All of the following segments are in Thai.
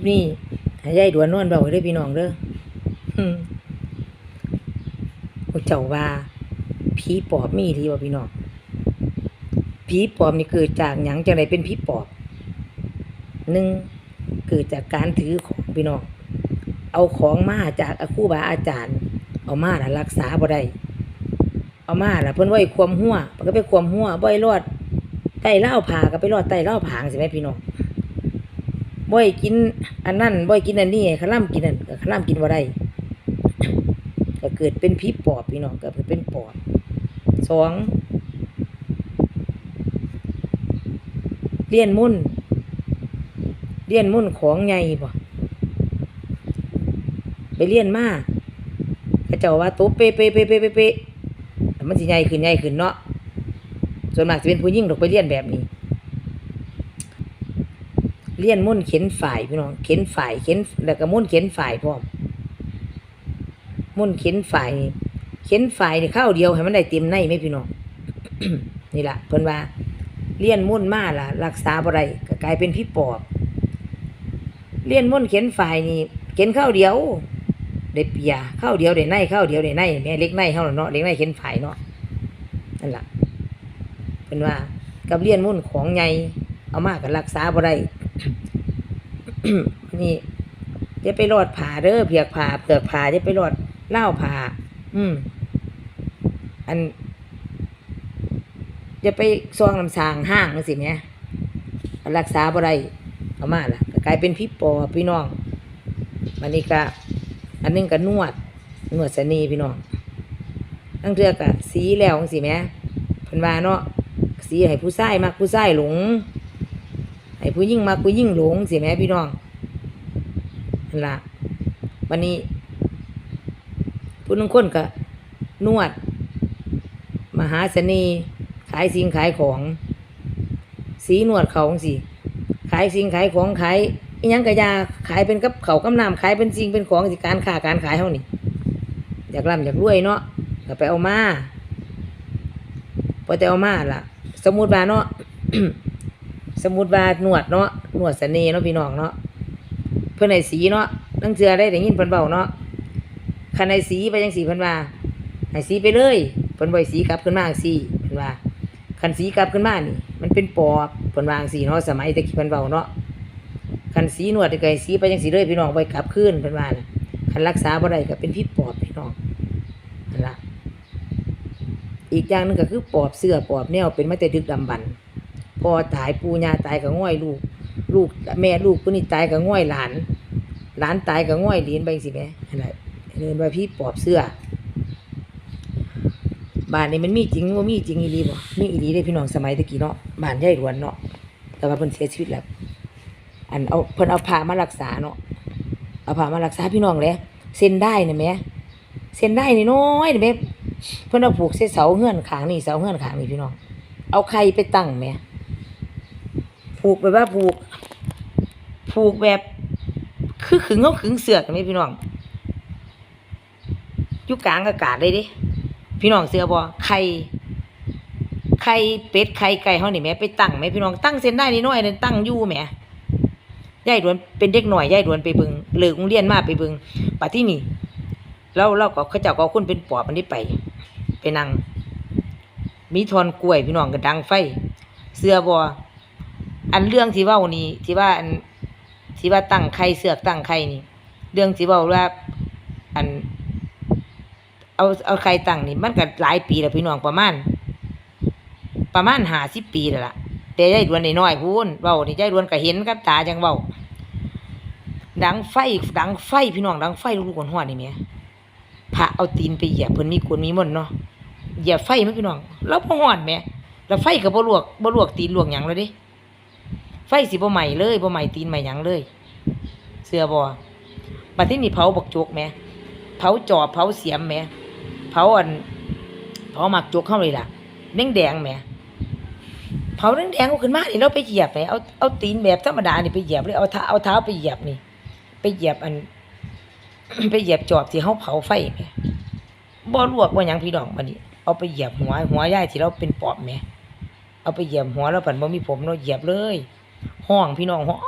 ปนี้ให้ยายดวนนอนเบาเด้อพี่น้องเด้ออืมพวกเจ้าว่าผีปอบมีทีบ่าพี่น้องผีปอบนี่เกิดจากหยังจังไดเป็นผีปอบหนึ่งเกิดจากการถือของพี่น้องเอาของมาจากครูบาอาจารย์ เอามาล่ะรักษาบ่ได้เอามาล่ะเพิ่นไว้ความหัวเพิ่นก็ไปความหัวบ่ให้รอดใต้เล่าวผาก็ไปรอดใต้เล่าผางสิแม่พี่น้อง บ่ให้กิน อันนั้นบ่ให้กินอันนี้ขล่ำกินอันก็ขล่ำกินบ่ได้ก็เกิดเป็นผีปอบพี่น้องก็เกิดเป็นปอบสองเลี้ยนมุ่นเลี้ยนมุ่นของใหญ่บ่ไปเลี้ยนมาเขาเจ้าว่าตะเปะเปะเปะเปะเปะเปะมันสิใหญ่ขึ้นใหญ่ขึ้นเนาะส่วนมากจะเป็นผู้หญิงดอกไปเลี้ยนแบบนี้ เลี้ยนมุ่นเข็นฝ่ายพี่น้องเข็นฝ่ายเข็นแล้วก็มุ่นเข็นฝ่ายพร้อมมุ่นเข็นฝ่ายเข็นฝ่ายนี่ข้าวเดียวให้มันได้เต็มในไหมพี่น้องนี่ล่ะเพิ่นว่าเลี้ยนมุ่นมาล่ะ รักษาบ่ได้ก็กลายเป็นพี่ปอบเลี้ยนมุ่นเข็นฝ่ายนี่เข็นข้าวเดียวได้เปียข้าวเดียวได้ในข้าวเดียวได้ในแม่เล็กในเฮาเนาะเล็กในเข็นฝ่ายเนาะนั่นล่ะเพิ่นว่ากับเลี้ยนมุ่นของใหญ่เอามาก็รักษาบ่ได้ นี่จะไปรอดผ่าเด้อเพียกผ่าเผือกผ่าจะไปรอดเล่าผ่าอืม อันจะไปซองลำสางห้างนั่นสิแหม่รักษาบ่ได้เอามาล่ะกลายเป็นพี่ปอพี่น้องมันนี่ก็อันนึงก็นวดนวดสนีพี่น้องตั้งเทือกก็สีแล้วจังสิแม่พิ่นวาเนาะสีให้ผู้ชายมักผู้ชายหลง ให้ผู้ยิ่งมาผู้ยิ่งหลงสิแม่พี่น้องนั่นละวันนี้ผู้นึงคนก็นวด มหาเสน่ห์ขายสิ่งขายของ สีนวดเขาสิขายสิ่งขายของขายอิหยังกะยาขายเป็นกับเขาวกำนำขายเป็นสิ่งเป็นของสิการค้าการขายเฮานี่อยากร่ำอยากรวยเนาะก็ไปเอามาพอแต่เอามาล่ะ สมมุติว่าเนาะ สมมุติว่าหนวดเนาะหนวดเสน่ห์เนาะพี่น้องเนาะเพิ่นให้สีเนาะนั่งเชือได้ได้ยินเพิ่นเบาเนาะคันให้สีไปจังสีเพิ่นว่าให้สีไปเลยเพิ่นบ่ให้สีกลับขึ้นมาจังซี่เพิ่นว่าคันสีกลับขึ้นมานี่ มันเป็นปอบเพิ่นวางซี่เนาะสมัยตะกี้เพิ่นเบาเนาะคันสีหนวดก็ให้สีไปจังซี่เลยพี่น้องบ่ให้กลับคืนเพิ่นว่าน่ะคันรักษาบ่ได้ก็เป็นพิษปอบพี่น้องนั่นล่ะอีกอย่างหนึงก็คือปอบเสื้อปอบแนวเป็นมาแต่ดึกดำบรรพ์ พ่อตายปู่ย่าตายก็ง่อยลูก ลูกแม่ลูกผู้นี้ตายก็ง่อยหลาน หลานตายก็ง่อยเหรียญไปสิแม่อะไรเรียนว่าพี่ปอบเสื้อบ้านนี้มันมีจริงว่ามีจริงอีหลีบ่มีอีหลีได้พี่น้องสมัยตะกี้เนาะบ้านยายหลวนเนาะแต่ว่าเพิ่นเสียชีวิตแล้ว อันเอาเพิ่นเอาผ้ามารักษาเนาะเอาผ้ามารักษาพี่น้องเลยเส้นได้น่ะแม่เส้นได้นี่น้อยนี่แม่เพิ่นเอาผูกเสเสาเฮือนขางนี่เสาเฮือนขางนี่พี่น้อง เอาไข่ไปตั้งแม่ ผูกแบบว่าผูก ผูกแบบ คือขึงเขาขึงเสือกไหมพี่น้องอยู่กลางอากาศเลยดิพี่น้องเสือบ่ไข่ไข่เป็ดไข่ไก่เฮานี่แม่ไปตั้งแหมพี่น้องตั้งเส้นได้นิดหน่อยนึงตั้งยู่แม่ยายดวนเป็นเด็กหน่อยยายดวนไปบิงเลิกโรงเรียนมาไปบิงปัดที่นี่เราเราก็เขาเจ้าก็เอาคนเป็นปอบมันได้ไป ไปนั่งมีทอนกล้วยพี่น้องก็ดังไฟ เสือบอ อันเรื่องที่ว้านี่ที่ว่าอันที่ว่าตั้งไข่เสือกตั้งไข่นี่ เรื่องที่ว้าว่าอัน เอาเอาไข่ตั้งนี่ มันก็หลายปีแล้วพี่น้องประมาณ ประมาณหาสิบปีแล้วล่ะแต่ยายดวนน้อยๆพูนเว้านี่ยายดวนก็เห็นกับตาจังเว้าดังไฟดังไฟพี่น้องดังไฟลูกๆหัวนี่แหม่พระเอาตีนไปเหยียบเพิ่นมีกวนมีมนเนาะเหยียบไฟมั้ยพี่น้องแล้วบ่ฮ้อนแหมแล้วไฟก็บ่ลวกบ่ลวกตีนลวกหยังเลยด้ ไฟสิบ่ใหม่เลยบ่ใหม่ตีนใหม่หยังเลย เสื้อบ่บัดที่นี่เผาบักจกแหมเผาจอบเผาเสียมแหมเผาอันเผาหมักจกเข้าเลยล่ะแดงแดงแหมเผาแดงแดงๆเอาขึ้นมานี่เราไปเหยียบแหมเอาเอาตีนแบบธรรมดานี่ไปเหยียบเลยเอาเท้าเอาเท้าไปเหยียบนี่ ไปเหยียบอัน ไปเหยียบจอบที่เฮาเผาไฟแหมบ่ลวกบ่หยังพี่น้องบัดนี้ เอาไปเหยียบหัวหัวย่ายที่เราเป็นปอบแหมเอาไปเหยียบหัวแล้วผันบ่มีผมเนาเหยียบเลย ห้องพี่น้องห้อง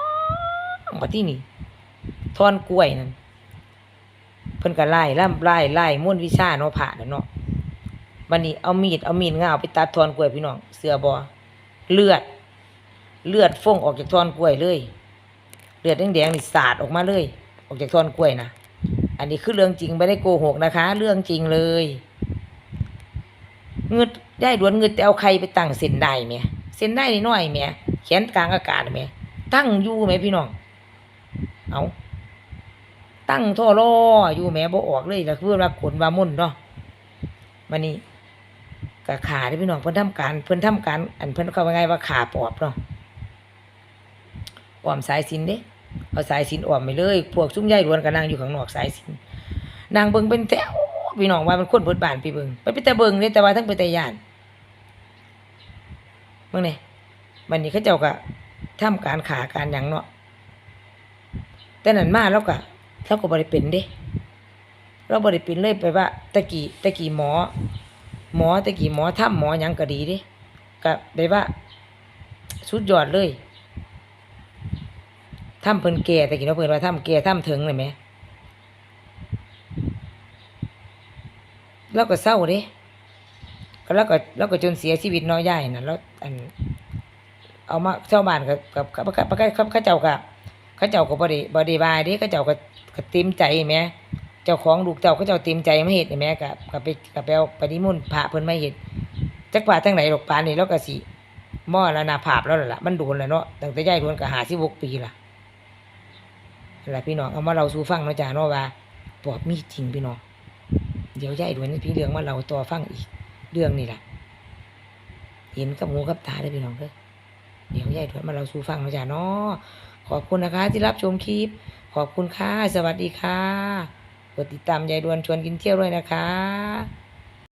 มาที่นี่ทอนกล้วยนั่นเพิ่นก็ไล่ล่ำไล่ไล่ม่วนวิชาเนาะผ่านเนาะวันนี้เอามีดเอามีดง่าไปตัดทอนกล้วยพี่น้องเสือบ่เลือด เลือดฟงออกจากทอนกล้วยเลย เลือดแดงๆนี่สาดออกมาเลย ออกจากทอนกล้วยนะอันนี้คือเรื่องจริงไม่ได้โกหกนะคะ เรื่องจริงเลยเงึดได้ดวนเงึดแต่เอาใครไปตั้งเส้นได้ไหมเส้นได้นิดหน่อยไหม แขนกลางอากาศไหมตั้งอยู่ไหมพี่น้อง เอาตั้งท่อรออยู่แหม่บ่ออกเลยแล้วคือว่ากลว่ามุ่นเนาะมันนี่กะขาได้อพี่น้องเพิ่นทำการเพิ่นทำการ อันเพิ่นเขาว่าไงว่าขาปอบเนาะอ้อมสายสินเด้เอาสายสินอ้อมไปเลย พวกซุ้มใหญ่รวนก็นั่งอยู่ข้างนอกสายสินนางเบิ่งเป็นแถวพี่น้องว่ามันคนเบิดบานพี่เบิ่งไปเป็นแต่เบิ่งเด้แต่ว่าทั้งเป็นแต่ย่านเบิ่งนี่ มันนี่เขาเจ้าก็ทำการขาการหยังเนาะแต่นั้นมาแล้วก็เราก็บ่ได้เป็นเด้ เราบ่ได้เป็นเลยไปว่าตะกี้ตะกี้หมอ หมอตะกี้หมอทำหมอยังก็ดีเด้ก็ได้ว่าสุดยอดเลยทำเพิ่นแก่ตะกี้เราเพิ่นว่าทำแก่ทำถึงเลยแหมเราก็เศร้าเด้ก็แล้วก็แล้วก็จนเสียชีวิตน้อยใหญ่น่ะแล้วอัน เอามาชาวบ้านกับกับกับกับกับเขาเจ้าก็เขาเจ้าก็บ่ได้บ่ได้ว่าเด้เขาเจ้าก็ก็เต็มใจแหมเจ้าของลูกเจ้าเขาเจ้าเต็มใจมาเฮ็ดแหมก็ก็ไปก็ไปเอาไปนิมนต์พระเพิ่นมาเฮ็ดจักว่าทางไหนดอกปานนี่แล้วก็สิมอแล้วนาภาพแล้วล่ะมันโดนแล้วเนาะตั้งแต่ยายทวนก็56ปีล่ะนั่นล่ะพี่น้องเอามาเล่าสู่ฟังเนาะจ้าเนาะว่าปอบมีจริงพี่น้องเดี๋ยวยายทวนพี่เรื่องมาเล่าต่อฟังอีกเรื่องนี่ล่ะเห็นกับหูกับตาเด้พี่น้องเด้อ เดี๋ยวยายถวยมาเราสู่ฟังนะจ๊ะเนาะขอบคุณนะคะ ที่รับชมคลิป ขอบคุณค่ะ สวัสดีค่ะ กดติดตามยายดวนชวนกินเที่ยวด้วยนะคะ